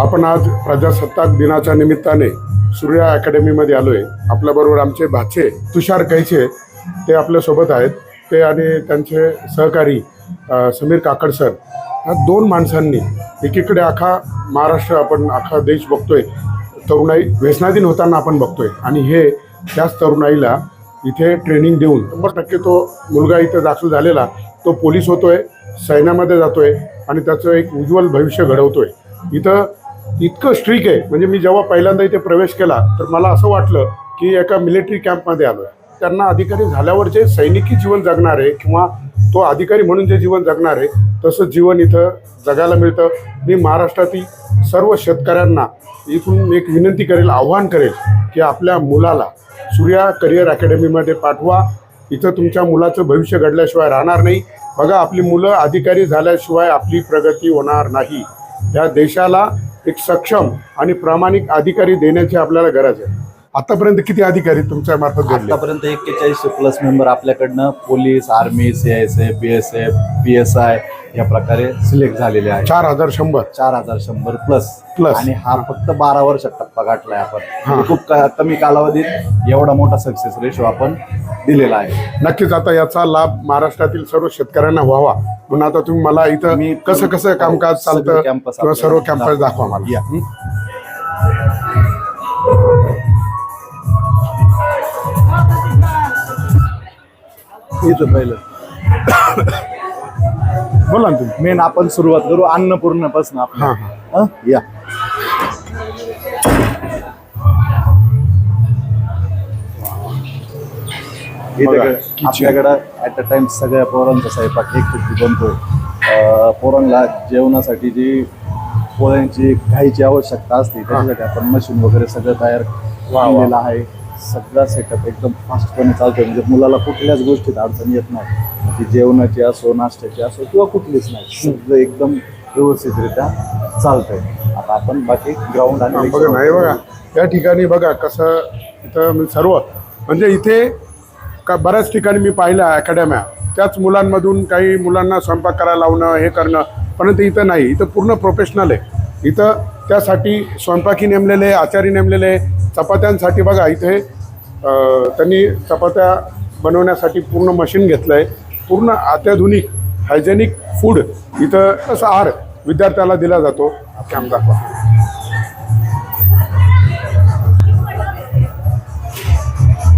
आपण आज प्रजासत्ताक दिनाच्या निमित्ताने सूर्या अकॅडमीमध्ये आलो आहे आपल्याबरोबर आमचे भाचे तुषार कैचे ते आपल्यासोबत आहेत. ते आणि त्यांचे सहकारी समीर काकड सर. ह्या दोन माणसांनी एकीकडे अख्खा महाराष्ट्र आपण अख्खा देश बघतोय. तरुणाई व्यसनाधीन होताना आपण बघतोय. आणि हे त्याच तरुणाईला इथे ट्रेनिंग देऊन शंभर टक्के तो मुलगा इथं दाखल झालेला तो पोलीस होतोय सैन्यामध्ये जातोय आणि त्याचं एक उज्ज्वल भविष्य घडवतोय. इथं इतकं स्ट्रिक आहे. म्हणजे मी जेव्हा पहिल्यांदा इथे प्रवेश केला तर मला असं वाटलं की एका मिलिटरी कॅम्पमध्ये आलो आहे त्यांना अधिकारी झाल्यावर जे सैनिकी जीवन जगणार आहे किंवा तो अधिकारी म्हणून जे जीवन जगणार आहे तसं जीवन इथं जगायला मिळतं. मी महाराष्ट्रातील सर्व शेतकऱ्यांना इथून एक विनंती करेल आव्हान करेल की आपल्या मुलाला सूर्या करिअर अकॅडमीमध्ये पाठवा. इथं तुमच्या मुलाचं भविष्य घडल्याशिवाय राहणार नाही. बघा आपली मुलं अधिकारी झाल्याशिवाय आपली प्रगती होणार नाही. या देशाला एक सक्षम आणि प्रामाणिक अधिकारी देण्याची आपल्याला गरज आहे. आतापर्यंत किती अधिकारी तुमच्या मार्फत घडले आतापर्यंत एक्केचाळीसशे प्लस मेंबर आपल्याकडनं police army C S F B S F P S I या प्रकारे सिलेक्ट झालेले आहे चार हजार शंभर. चार हजार शंभर प्लस. Plus. आणि हा फक्त बारा वर्षात टप्पा गाठलाय आपण. हा. म्हणजे खूप क- कमी कालावधीत एवढा मोठा सक्सेस रेशो आपण दिलेला आहे. नक्कीच आता याचा लाभ महाराष्ट्रातील सर्व शेतकऱ्यांना व्हावा. म्हणून आता तुम्ही मला इथं मी कसं कसं कामकाज सगळे चालतं किंवा सर्व आपल्याला कॅम्पस दाखवा मला. या. हं? इथं पहिलं. बोला ना तुम्ही. मेन आपण सुरुवात करू अन्नपूर्णापासून आपण. हां हां. या. बघा, इथे kitchen. आपल्याकडं ऍट अ टाइम सगळ्या पोरांचा स्वयंपाक एक बनतोय. अं, पोरांना जेवणासाठी जी पोळ्यांची घाईची आवश्यकता असते त्याच्यासाठी आपण मशीन वगैरे सगळं तयार वा. केलेलं आहे. सगळा सेटअप एकदम फास्टपणे चालतोय. म्हणजे मुलाला कुठल्याच गोष्टीत अडचण येत नाही. ती जेवणाची असो नाश्त्याची असो किंवा कुठलीच नाही. सगळं एकदम व्यवस्थितरित्या चालतंय. आता आपण बाकी ग्राउंड आणि बघा नाही बघा. या ठिकाणी बघा कसं इथं सर्व म्हणजे इथे का बऱ्याच ठिकाणी मी पाहिलं अकॅडम्या त्याच मुलांमधून काही मुलांना स्वयंपाक करायला लावणं हे करणं परंतु इथं नाही. इथं पूर्ण प्रोफेशनल आहे. इथं त्यासाठी स्वयंपाकी नेमलेले आचारी नेमलेले चपात्यांसाठी बघा इथे त्यांनी चपात्या बनवण्यासाठी पूर्ण मशीन घेतलं आहे पूर्ण अत्याधुनिक हायजेनिक फूड इथं असं आहार विद्यार्थ्याला दिला जातो. कॅम्प दाखवा.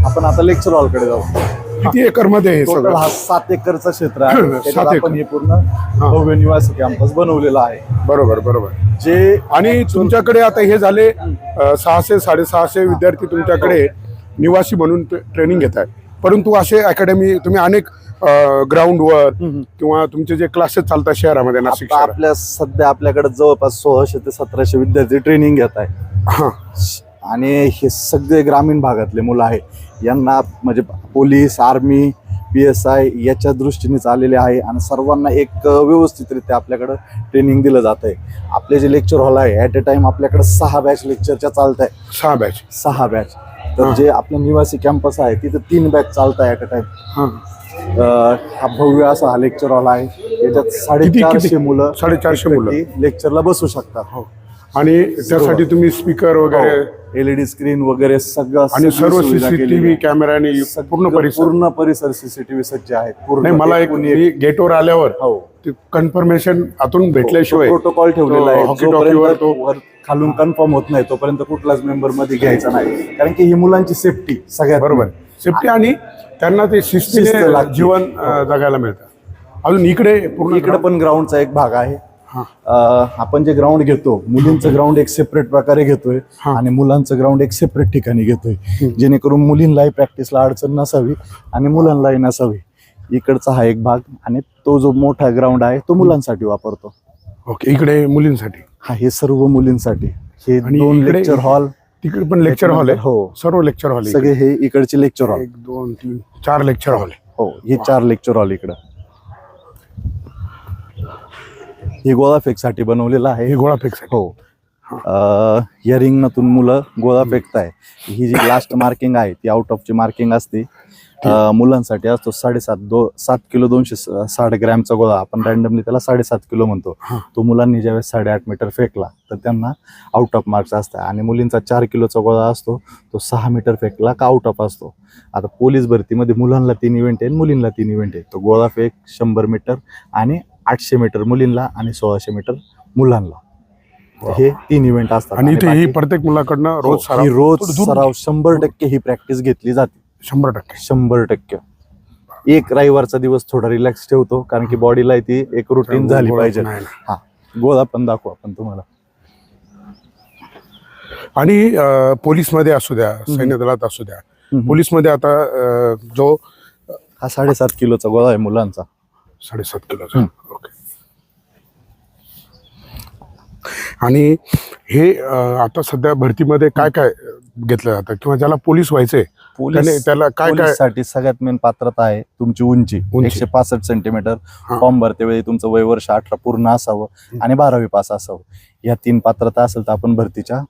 आपण आता लेक्चर हॉलकडे जाऊ. किती एकरमध्ये हे सगळं? हा सात एकरचं क्षेत्र आहे. त्याच्यात सात आपण. हे पूर्ण भव्य निवासी कॅम्पस बनवलेला आहे. बरोबर बरोबर. जे आणि तुमच्याकडे आता हे झाले अ, सहाशे साडेसहाशे विद्यार्थी तुमच्याकडे. निवासी म्हणून ट्रे- ट्रेनिंग घेत आहेत. परंतु असे अकॅडमी तुम्ही अनेक ग्राउंडवर किंवा तुमचे जे क्लासेस चालतात शहरामध्ये नाशिक शहरात. आपल्या सध्या आपल्याकडे जवळपास सोळाशे ते सतराशे विद्यार्थी ट्रेनिंग घेत आहे आणि हे सगळे ग्रामीण भागातले मुलं आहे यांना म्हणजे police army P S I याच्या दृष्टीनेच आलेले आहे आणि सर्वांना एक व्यवस्थितरित्या आपल्याकडं ट्रेनिंग दिलं जात आहे. आपले जे लेक्चर हॉल आहे ॲट अ टाइम आपल्याकडे सहा बॅच लेक्चरच्या चालत आहे सहा बॅच सहा बॅच तर. जे आपलं निवासी कॅम्पस आहे तिथं तीन बॅच चालत आहे ॲट अ टाइम हां भव्य असा हा लेक्चर हॉल आहे याच्यात साडेचारशे? मुलं साडेचारशे मुलं. लेक्चरला बसू शकतात हो आणि त्यासाठी तुम्ही स्पीकर वगैरे एलईडी स्क्रीन वगैरे सगळं आणि सर्व सीसीटीव्ही सगळं पूर्ण परिसर पूर्ण परिसर सीसीटीव्ही सज्ज आहेत. पूर्ण नाही मला एक मी गेटवर आल्यावर हो. कन्फर्मेशन आतून भेटल्याशिवाय प्रोटोकॉल ठेवलेला आहे. तो खालून कन्फर्म होत नाही तोपर्यंत कुठलाच मेंबरमध्ये घ्यायचा नाही. कारण की ही मुलांची सेफ्टी सगळ्यात बरोबर. सेफ्टी आणि त्यांना ते शिस्त शिस्तीने. जीवन अ, जगायला मिळतं. अजून इकडे पूर्ण इकडे पण ग्राउंडचा एक भाग आहे. हा. आपण जे ग्राउंड घेतो मुलींचं ग्राउंड एक सेपरेट प्रकारे घेतोय. आणि मुलांचं ग्राउंड एक सेपरेट ठिकाणी घेतोय. जेणेकरून मुलींनाही प्रॅक्टिसला अडचण नसावी आणि मुलांनाही नसावी. इकडचा हा एक भाग आणि तो जो मोठा ग्राउंड आहे तो मुलांसाठी वापरतो. ओके इकडे मुलींसाठी. हा हे सर्व मुलींसाठी. हे दोन लेक्चर हॉल तिकडे पण लेक्चर हॉल आहे? हो. सर्व लेक्चर हॉल आहे सगळे हे इकडचे लेक्चर हॉल एक दोन तीन चार लेक्चर हॉल आहे. हो हे चार लेक्चर हॉल इकडं. हे गोळाफेकसाठी बनवलेलं आहे. हे गोळा फेक हो. अं, या रिंगणातून मुलं गोळा फेकताय. ही जी लास्ट मार्किंग आहे ती आउट ऑफची मार्किंग असते. अं, मुलांसाठी असतो साडेसात दो सात किलो दोनशे स- साठ ग्रॅमचा गोळा. आपण रॅन्डमली त्याला साडेसात किलो म्हणतो. हा. तो मुलांनी ज्यावेळेस साडेआठ मीटर फेकला तर त्यांना आउट ऑफ मार्क्स असतात. आणि मुलींचा चार किलोचा गोळा असतो तो सहा मीटर फेकला का आउट ऑफ असतो? आता पोलीस भरतीमध्ये मुलांना तीन इव्हेंट आहे आणि मुलींना तीन इव्हेंट आहे. तो गोळा फेक शंभर मीटर आणि आठशे मीटर मुलींना आणि सोळाशे मीटर मुलांना. हे तीन इव्हेंट असतात. आणि इथे ही प्रत्येक मुलाकडनं रोज हो, ही रोज सराव शंभर टक्के ही प्रॅक्टिस घेतली जाते. शंभर टक्के. शंभर टक्के. एक रविवारचा दिवस थोडा रिलॅक्स ठेवतो कारण की बॉडीला ती एक रुटीन झाली पाहिजे. ना. गोळा पण दाखवू आपण तुम्हाला. आणि अं, पोलीसमध्ये असू द्या सैन्य दलात असू द्या. हम्म. पोलीसमध्ये आता जो हा साडेसात किलोचा गोळा आहे मुलांचा. साडेसात किलोचा ओके आणि हे आता सध्या भरतीमध्ये काय काय घेतलं जातं? किंवा ज्याला पोलीस व्हायचंय पोलीस त्याला काय काय साठी सगळ्यात मेन पात्रता आहे तुमची उंची. एकशे पासष्ट सेंटीमीटर. फॉर्म भरते वेळी तुमचं वय वर्ष अठरा पूर्ण असावं आणि बारावी पास असावं. या तीन पात्रता असेल तर आपण भरतीच्या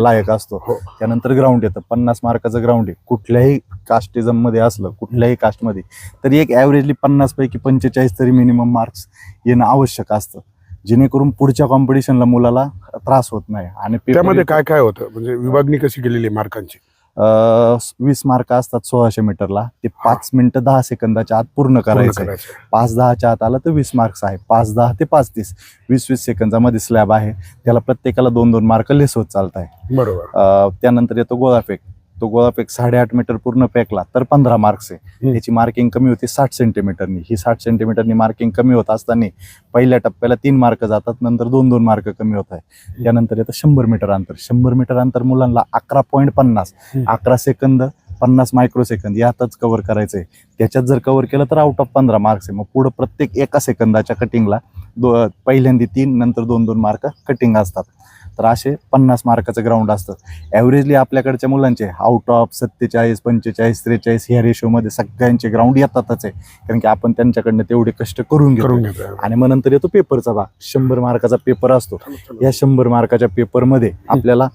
लायक असतो. हो. त्यानंतर ग्राउंड येतं. पन्नास मार्काचं ग्राउंड आहे. कुठल्याही कास्टिझममध्ये असलं कुठल्याही कास्टमध्ये तरी एक ॲव्हरेजली पन्नास पैकी पंचेचाळीस तरी मिनिमम मार्क्स येणं आवश्यक असतं. जेणेकरून पुढच्या कॉम्पिटिशनला मुलाला त्रास होत नाही. आणि त्यामध्ये काय काय होतं? म्हणजे विभागणी कशी केलेली आहे मार्कांची? वीस मार्क असतात सोळाशे मीटरला. ते पाच मिनिटं दहा सेकंदाच्या आत पूर्ण करायचं. पाच दहाच्या आत आलं तर वीस मार्क्स आहे. पाच दहा ते पाच तीस. वीस वीस सेकंदामध्ये स्लॅब आहे. त्याला प्रत्येकाला दोन दोन मार्क लेस होत चालत आहे बरोबर त्यानंतर येतो गोळाफेक तो गोळाफेक साडेआठ मीटर पूर्ण फेकला तर पंधरा मार्क्स आहे. त्याची मार्किंग कमी होती साठ सेंटीमीटरनी ही साठ सेंटीमीटरनी मार्किंग कमी होत असताना पहिल्या टप्प्याला तीन मार्क जातात नंतर दोन दोन मार्क कमी होत आहे त्यानंतर येतं शंभर मीटर अंतर. शंभर मीटर अंतर मुलांना अकरा पॉईंट पन्नास. अकरा सेकंद पन्नास मायक्रो सेकंद यातच कव्हर करायचंय. त्याच्यात जर कव्हर केलं तर आउट ऑफ पंधरा मार्क्स आहे. मग पुढं प्रत्येक एका सेकंदाच्या कटिंगला दो पहिल्यांदा तीन नंतर दोन दोन मार्क कटिंग असतात. तर असे पन्नास मार्काचं ग्राउंड असतं. ॲव्हरेजली आपल्याकडच्या मुलांचे आउट ऑफ सत्तेचाळीस पंचेचाळीस त्रेचाळीस ह्या रेशोमध्ये सगळ्यांचे ग्राउंड येतातच आहे. कारण की आपण त्यांच्याकडनं तेवढे कष्ट करून घेतो घेतोय आणि मग नंतर येतो पेपरचा भाग. शंभर मार्काचा पेपर असतो. या शंभर मार्काच्या पेपरमध्ये आपल्याला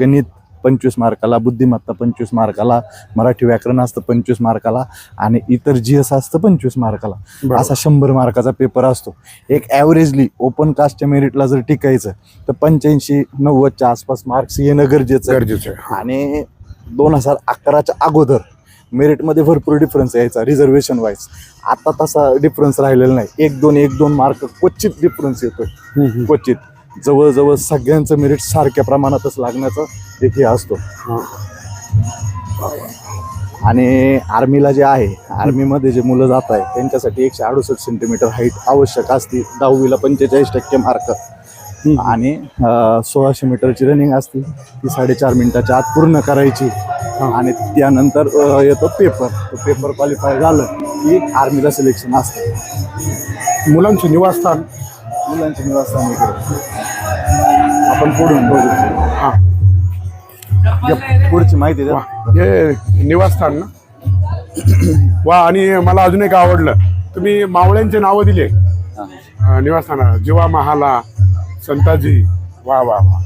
गणित पंचवीस मार्काला बुद्धिमत्ता पंचवीस मार्काला मराठी व्याकरण असतं पंचवीस मार्काला आणि इतर जी एस असतं पंचवीस मार्काला. असा शंभर मार्काचा पेपर असतो एक ॲव्हरेजली ओपन कास्टच्या मेरिटला जर टिकायचं तर पंच्याऐंशी नव्वदच्या आसपास मार्क्स येणं गरजेचं. गरजेचं. आणि दोन हजार अकराच्या अगोदर मेरिटमध्ये भरपूर डिफरन्स यायचा रिझर्वेशन वाईज आता तसा डिफरन्स राहिलेला नाही एक दोन एक दोन मार्क क्वचित डिफरन्स येतोय. क्वचित जवळजवळ सगळ्यांचं मेरिट सारख्या प्रमाणातच लागण्याचा एक हे असतो. आणि आर्मीला जे आहे आर्मीमध्ये जे मुलं जात आहे त्यांच्यासाठी एकशे अडुसष्ट सेंटीमीटर हाईट आवश्यक असते. दहावीला पंचेचाळीस टक्के मार्क आणि सोळाशे मीटरची रनिंग असते. ती साडेचार मिनिटाच्या आत पूर्ण करायची. आणि त्यानंतर येतो पेपर तो पेपर क्वालिफाय झालं की आर्मीला सिलेक्शन असतं. मुलांचे निवासस्थान? मुलांचे निवासस्थान इकडे आपण पुढून बघू. हा. या पुढची माहिती द्या. हे निवासस्थान ना? वा आणि मला अजून एक आवडलं. तुम्ही मावळ्यांचे नावं दिले. अं, निवासस्थाना जीवा महाला संताजी. वा वा वा.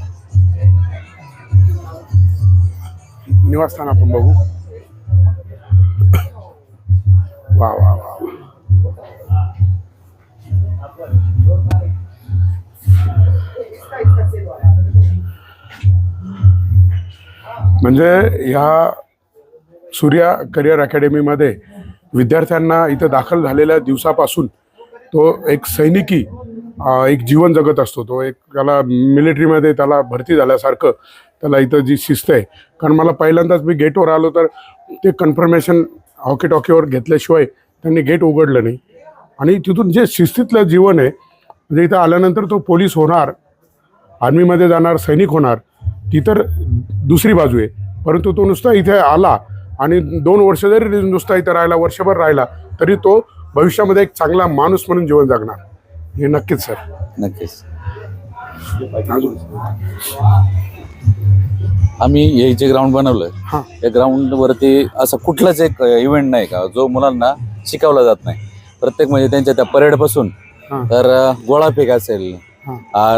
निवासस्थान आपण बघू. वा वा वा वा. म्हणजे ह्या सूर्या करिअर अकॅडमीमध्ये विद्यार्थ्यांना इथं दाखल झालेल्या दिवसापासून तो एक सैनिकी एक जीवन जगत असतो. तो एक त्याला मिलिटरीमध्ये त्याला भरती झाल्यासारखं त्याला इथं जी शिस्त आहे. कारण मला पहिल्यांदाच मी गेटवर आलो तर ते कन्फर्मेशन हॉकी टॉकीवर घेतल्याशिवाय त्यांनी गेट उघडलं नाही. आणि तिथून जे शिस्तीतलं जीवन आहे म्हणजे इथं आल्यानंतर तो पोलीस होणार आर्मीमध्ये जाणार सैनिक होणार ती तर दुसरी बाजू आहे. परंतु तो नुसता इथे आला आणि दोन वर्ष जरी नुसता इथं राहिला वर्षभर राहिला तरी तो भविष्यामध्ये एक चांगला माणूस म्हणून जीवन जगणार. हे नक्कीच सर. नक्कीच. आम्ही हे जे ग्राउंड बनवलंय हां. या ग्राउंड वरती असं कुठलाच एक इव्हेंट नाही का? जो मुलांना शिकवला जात नाही. प्रत्येक म्हणजे त्यांच्या त्या परेडपासून हां. तर अ, गोळाफेक असेल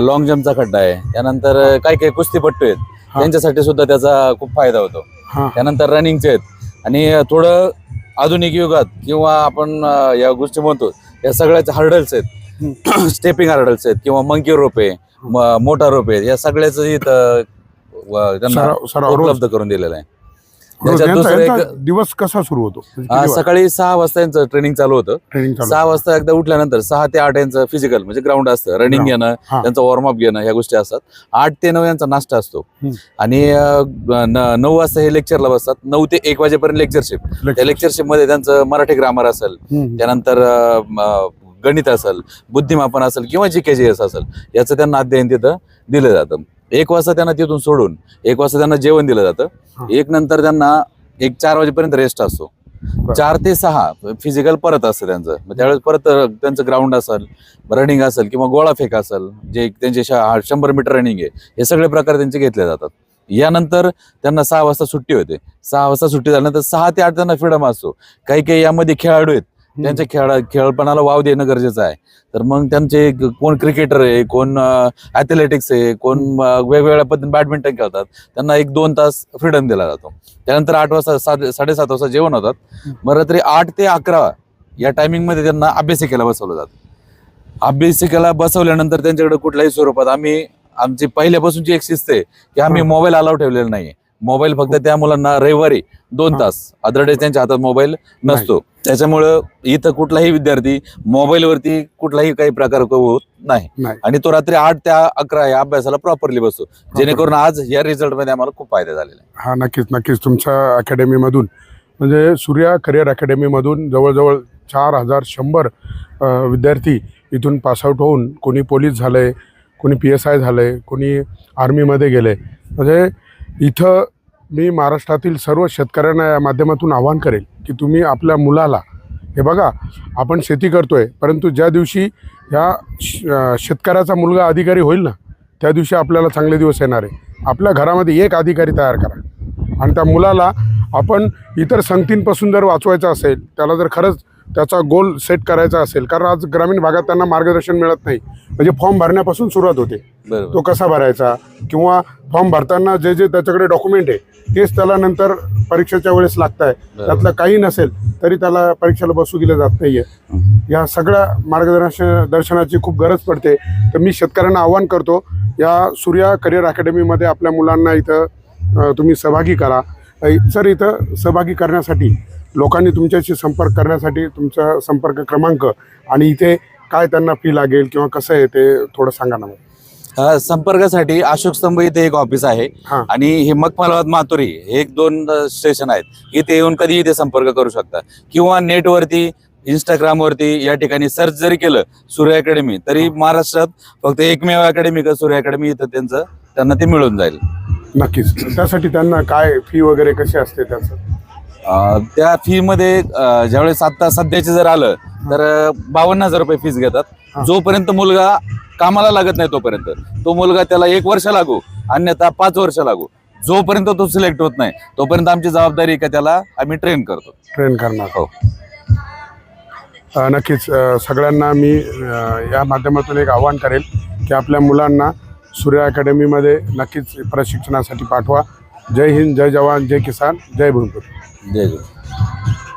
लॉंग जम्पचा खड्डा आहे. त्यानंतर काही काही कुस्तीपट्टू आहेत. त्यांच्यासाठी सुद्धा त्याचा खूप फायदा होतो. त्यानंतर रनिंगचे आहेत. आणि थोडं आधुनिक युगात किंवा आपण या गोष्टी म्हणतो या सगळ्याचे हर्डल्स आहेत. स्टेपिंग हर्डल्स आहेत किंवा मंकी रोप आहे मोठा रोप आहे या सगळ्याचं इथं उपलब्ध करून दिलेलं आहे. त्याच्यात दुसरं दिवस कसा सुरू होतो म्हणजे सकाळी सहा वाजता यांचं ट्रेनिंग चालू होतं ट्रेनिंग चालू सहा वाजता एकदा उठल्यानंतर सहा ते आठ यांचं फिजिकल म्हणजे ग्राउंड असतं रनिंग Ground. घेणं हा. त्यांचं वॉर्मअप घेणं ह्या गोष्टी असतात आठ ते नऊ यांचा नाश्ता असतो हम्म. आणि अं, न- नऊ वाजता हे लेक्चरला बसतात नऊ ते एक वाजेपर्यंत लेक्चरशिप त्या Lecture. लेक्चरशिपमध्ये त्यांचं मराठी ग्रामर असेल हम्म. त्यानंतर अं, म, गणित असेल बुद्धिमापन असेल किंवा जी के जी एस असेल याचं त्यांना अध्ययन तिथं दिलं जातं एक वाजता त्यांना तिथून सोडून एक वाजता त्यांना जेवण दिलं. जातं. एक नंतर त्यांना एक चार वाजेपर्यंत रेस्ट असतो. चार ते सहा फिजिकल परत असतं त्यांचं. मग त्यावेळेस परत त्यांचं ग्राउंड असेल रनिंग असेल किंवा गोळा फेक असेल जे त्यांचे शंभर मीटर रनिंग आहे हे सगळे प्रकार त्यांचे घेतले जातात. यानंतर त्यांना सहा वाजता सुट्टी होते. सहा वाजता सुट्टी झाल्यानंतर सहा ते आठ त्यांना फ्रीडम असतो. काही काही यामध्ये खेळाडू आहेत. त्यांच्या खेळ खेळपणाला वाव देणं गरजेचं आहे. तर मग त्यांचे कोण क्रिकेटर आहे कोण ॲथलेटिक्स आहे कोण वेगवेगळ्या पद्धतीने बॅडमिंटन खेळतात त्यांना एक दोन तास फ्रीडम दिला जातो. त्यानंतर आठ वाजता साडे साडेसात वाजता जेवण होतात. मग रात्री आठ ते अकरा या टायमिंगमध्ये त्यांना अभ्यासिकेला बसवलं जातं. अभ्यासिकेला बसवल्यानंतर त्यांच्याकडे कुठल्याही स्वरूपात आम्ही आमची पहिल्यापासूनची एक शिस्त आहे की आम्ही. मोबाईल अलाव ठेवलेला नाही मोबाईल फक्त त्या मुलांना रविवारी दोन. तास अदर त्यांच्या हातात मोबाईल नसतो. त्याच्यामुळं इथं कुठलाही विद्यार्थी मोबाईलवरती कुठलाही काही प्रकार होत नाही. आणि तो रात्री आठ ते अकरा या अभ्यासाला प्रॉपरली बसतो. जेणेकरून आज या रिझल्टमध्ये आम्हाला खूप फायदा झालेला आहे. हा नक्कीच नक्कीच. तुमच्या अकॅडमीमधून म्हणजे सूर्या करिअर अकॅडमीमधून जवळजवळ चार हजार शंभर विद्यार्थी इथून पासआउट होऊन कोणी पोलीस झालं आहे कोणी पी एस आय झालं आहे कोणी आर्मीमध्ये गेले. म्हणजे इथं मी महाराष्ट्रातील सर्व शेतकऱ्यांना या माध्यमातून आवाहन करेल की तुम्ही आपल्या मुलाला हे बघा आपण शेती करतोय परंतु ज्या दिवशी ह्या श- शेतकऱ्याचा मुलगा अधिकारी होईल ना त्या दिवशी आपल्याला चांगले दिवस येणार आहे. आपल्या घरामध्ये एक अधिकारी तयार करा. आणि त्या मुलाला आपण इतर संगतींपासून जर वाचवायचं असेल त्याला जर खरंच त्याचा गोल सेट करायचा असेल. कारण आज ग्रामीण भागात त्यांना मार्गदर्शन मिळत नाही. म्हणजे फॉर्म भरण्यापासून सुरुवात होते. तो कसा भरायचा? किंवा फॉर्म भरताना जे जे त्याच्याकडे डॉक्युमेंट आहे तेच त्याला नंतर परीक्षेच्या वेळेस लागत आहे त्यातलं काही नसेल तरी त्याला परीक्षेला बसू दिलं जात नाहीये. या सगळ्या मार्गदर्शन दर्शनाची खूप गरज पडते. तर मी शेतकऱ्यांना आव्हान करतो या सूर्या करिअर अकॅडमीमध्ये आपल्या मुलांना इथं तुम्ही सहभागी करा. सर इथं सहभागी करण्यासाठी लोकांनी तुमच्याशी संपर्क करण्यासाठी तुमचा संपर्क क्रमांक आणि इथे काय त्यांना फी लागेल किंवा कसं आहे ते थोडं सांगा ना मला. अ, संपर्कासाठी अशोक स्तंभ इथे एक ऑफिस आहे हां. आणि हे मखमालाबाद मातुरी हे एक दोन अ, स्टेशन आहेत. इथे येऊन कधी इथे संपर्क करू शकता. किंवा नेटवरती इंस्टाग्राम वरती या ठिकाणी सर्च जरी केलं सूर्य अकॅडमी तरी महाराष्ट्रात फक्त एकमेव अकॅडमी का सूर्य अकॅडमी इथं त्यांचं त्यांना ते मिळून जाईल. नक्कीच. त्यासाठी त्यांना काय फी वगैरे कशी असते त्याचं? अ, त्या फी मध्ये अ, ज्यावेळेस आता सध्याचे जर आलं तर बावन्न हजार रुपये फीस घेतात. हा. जोपर्यंत मुलगा कामाला लागत नाही तोपर्यंत. तो मुलगा त्याला एक वर्ष लागू अन्यथा पाच वर्ष लागू. जोपर्यंत तो सिलेक्ट होत नाही तोपर्यंत आमची जबाबदारी आहे का त्याला आम्ही ट्रेन करतो. ट्रेन करणार. हो. अ, नक्कीच अ, सगळ्यांना मी अ, या माध्यमातून एक आवाहन करेल की आपल्या मुलांना सूर्य अकॅडमीमध्ये नक्कीच प्रशिक्षणासाठी पाठवा. जय हिंद जय जवान जय किसान जय भूमपूर जय गुरु